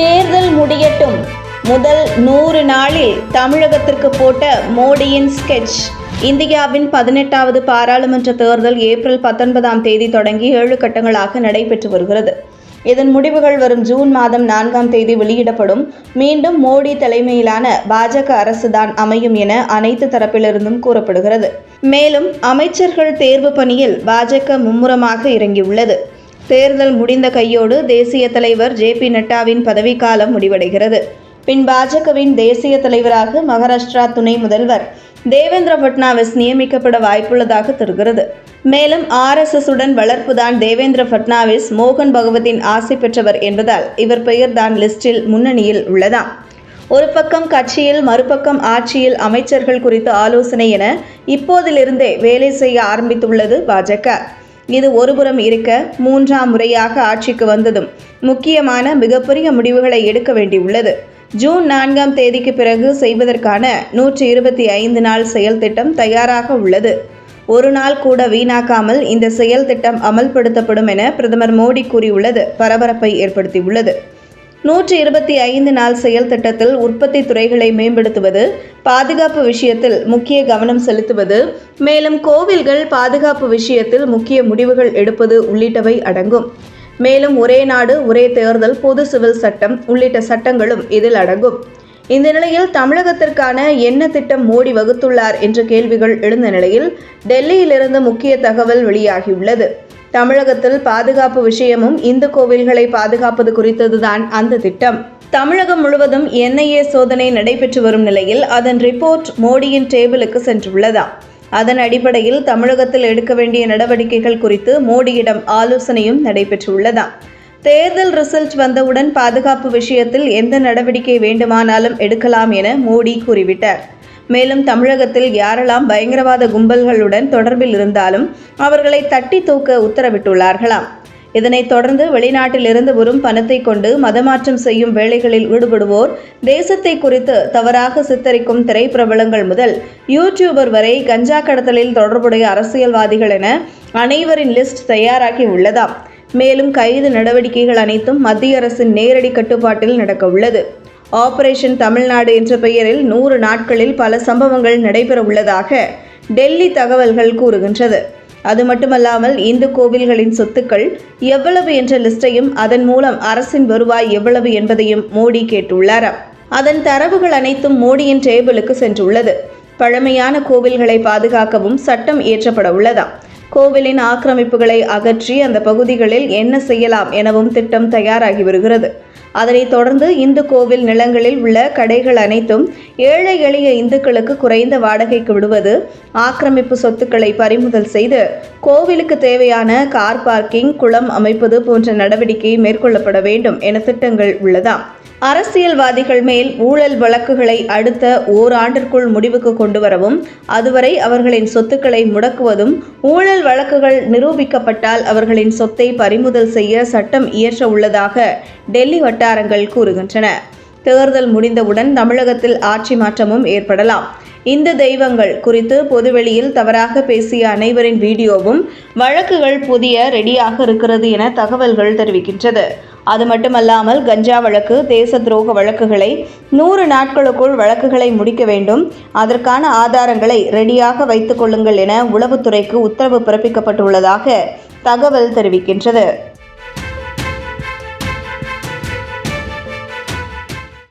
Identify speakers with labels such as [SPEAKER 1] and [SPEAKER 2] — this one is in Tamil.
[SPEAKER 1] தேர்தல் முடியட்டும். முதல் நூறு நாளில் தமிழகத்திற்கு போட்ட மோடியின் ஸ்கெட்ச் இந்தியாவின் பதினெட்டாவது பாராளுமன்ற தேர்தல் ஏப்ரல் பத்தொன்பதாம் தேதி தொடங்கி ஏழு கட்டங்களாக நடைபெற்று வருகிறது. இதன் முடிவுகள் வரும் ஜூன் மாதம் நான்காம் தேதி வெளியிடப்படும். மீண்டும் மோடி தலைமையிலான பாஜக அரசுதான் அமையும் என அனைத்து தரப்பிலிருந்தும் கூறப்படுகிறது. மேலும் அமைச்சர்கள் தேர்வு பணியில் பாஜக மும்முரமாக இறங்கியுள்ளது. தேர்தல் முடிந்த கையோடு தேசிய தலைவர் ஜே பி நட்டாவின் பதவிக்காலம் முடிவடைகிறது. பின் பாஜகவின் தேசிய தலைவராக மகாராஷ்டிரா துணை முதல்வர் தேவேந்திர பட்னாவிஸ் நியமிக்கப்பட வாய்ப்புள்ளதாக தெரிகிறது. மேலும் ஆர்எஸ்எஸ் உடன் வளர்ப்புதான் தேவேந்திர பட்னாவிஸ் மோகன் பகவத்தின் ஆசை பெற்றவர் என்பதால் இவர் பெயர்தான் லிஸ்டில் முன்னணியில் உள்ளதாம். ஒரு பக்கம் கட்சியில் மறுபக்கம் ஆட்சியில் அமைச்சர்கள் குறித்த ஆலோசனை என இப்போதிலிருந்தே வேலை செய்ய ஆரம்பித்துள்ளது பாஜக. இது ஒருபுறம் இருக்க மூன்றாம் முறையாக ஆட்சிக்கு வந்ததும் முக்கியமான மிகப்பெரிய முடிவுகளை எடுக்க வேண்டியுள்ளது. ஜூன் நான்காம் தேதிக்கு பிறகு செய்வதற்கான நூற்றி இருபத்தி ஐந்து நாள் செயல் திட்டம் தயாராக உள்ளது. ஒரு நாள் கூட வீணாக்காமல் இந்த செயல் திட்டம் அமல்படுத்தப்படும் என பிரதமர் மோடி கூறியுள்ளது. பரபரப்பை ஏற்படுத்தியுள்ளது. நூற்றி இருபத்தி ஐந்து நாள் செயல் திட்டத்தில் உற்பத்தி துறைகளை மேம்படுத்துவது பாதுகாப்பு விஷயத்தில் முக்கிய கவனம் செலுத்துவது மேலும் கோவில்கள் பாதுகாப்பு விஷயத்தில் முக்கிய முடிவுகள் எடுப்பது உள்ளிட்டவை அடங்கும். மேலும் ஒரே நாடு ஒரே தேர்தல் பொது சிவில் சட்டம் உள்ளிட்ட சட்டங்களும் இதில் அடங்கும். இந்த நிலையில் தமிழகத்திற்கான என்ன திட்டம் மோடி வகுத்துள்ளார் என்ற கேள்விகள் எழுந்த நிலையில் டெல்லியிலிருந்து முக்கிய தகவல் வெளியாகியுள்ளது. தமிழகத்தில் பாதுகாப்பு விஷயமும் இந்து கோவில்களை பாதுகாப்பது குறித்ததுதான் அந்த திட்டம். தமிழகம் முழுவதும் என்ஐஏ சோதனை நடைபெற்று வரும் நிலையில் அதன் ரிப்போர்ட் மோடியின் டேபிளுக்கு சென்றுள்ளதாம் அதன் அடிப்படையில் தமிழகத்தில் எடுக்க வேண்டிய நடவடிக்கைகள் குறித்து மோடியிடம் ஆலோசனையும் நடைபெற்றுள்ளதாம் தேர்தல் ரிசல்ட் வந்தவுடன் பாதுகாப்பு விஷயத்தில் எந்த நடவடிக்கை வேண்டுமானாலும் எடுக்கலாம் என மோடி கூறிவிட்டார். மேலும் தமிழகத்தில் யாரெல்லாம் பயங்கரவாத கும்பல்களுடன் தொடர்பில் இருந்தாலும் அவர்களை தட்டி தூக்க உத்தரவிட்டுள்ளார்களாம். இதனைத் தொடர்ந்து வெளிநாட்டிலிருந்து வரும் பணத்தை கொண்டு மதமாற்றம் செய்யும் வேலைகளில் ஈடுபடுவோர் தேசத்தை குறித்து தவறாக சித்தரிக்கும் திரைப்பிரபலங்கள் முதல் யூடியூபர் வரை கஞ்சா கடத்தலில் தொடர்புடைய அரசியல்வாதிகள் என அனைவரின் லிஸ்ட் தயாராகி உள்ளதாம். மேலும் கைது நடவடிக்கைகள் அனைத்தும் மத்திய அரசின் நேரடி கட்டுப்பாட்டில் நடக்க உள்ளது ஆபரேஷன் தமிழ்நாடு என்ற பெயரில் நூறு நாட்களில் பல சம்பவங்கள் நடைபெற உள்ளதாக டெல்லி தகவல்கள் கூறுகின்றது. அது மட்டுமல்லாமல் இந்து கோவில்களின் சொத்துக்கள் எவ்வளவு என்ற லிஸ்டையும் அதன் மூலம் அரசின் வருவாய் எவ்வளவு என்பதையும் மோடி கேட்டுள்ளாராம் அதன் தரவுகள் அனைத்தும் மோடியின் டேபிளுக்கு சென்றுள்ளது. பழமையான கோவில்களை பாதுகாக்கவும் சட்டம் இயற்றப்பட உள்ளதாம் கோவிலின் ஆக்கிரமிப்புகளை அகற்றி அந்த பகுதிகளில் என்ன செய்யலாம் எனவும் திட்டம் தயாராகி வருகிறது. அதனைத் தொடர்ந்து இந்து கோவில் நிலங்களில் உள்ள கடைகள் அனைத்தும் ஏழை எளிய இந்துக்களுக்கு குறைந்த வாடகைக்கு விடுவது ஆக்கிரமிப்பு சொத்துக்களை பறிமுதல் செய்து கோவிலுக்கு தேவையான கார் பார்க்கிங் குளம் அமைப்பது போன்ற நடவடிக்கை மேற்கொள்ளப்பட வேண்டும் என திட்டங்கள் உள்ளதாம். அரசியல்வாதிகள் மேல் ஊழல் வழக்குகளை அடுத்த ஓராண்டிற்குள் முடிவுக்கு கொண்டு வரவும் அதுவரை அவர்களின் சொத்துக்களை முடக்குவதும் ஊழல் வழக்குகள் நிரூபிக்கப்பட்டால் அவர்களின் சொத்தை பறிமுதல் செய்ய சட்டம் இயற்ற உள்ளதாக டெல்லி வட்டாரங்கள் கூறுகின்றன. தேர்தல் முடிந்தவுடன் தமிழகத்தில் ஆட்சி மாற்றமும் ஏற்படலாம். இந்த தெய்வங்கள் குறித்து பொதுவெளியில் தவறாக பேசிய அனைவரின் வீடியோவும் வழக்குகள் புதிய ரெடியாக இருக்கிறது என தகவல்கள் தெரிவிக்கின்றது. அது மட்டுமல்லாமல் கஞ்சா வழக்கு தேச துரோக வழக்குகளை நூறு நாட்களுக்குள் வழக்குகளை முடிக்க வேண்டும். அதற்கான ஆதாரங்களை ரெடியாக வைத்துக் கொள்ளுங்கள் என உளவுத்துறைக்கு உத்தரவு பிறப்பிக்கப்பட்டுள்ளதாக தகவல் தெரிவிக்கின்றது.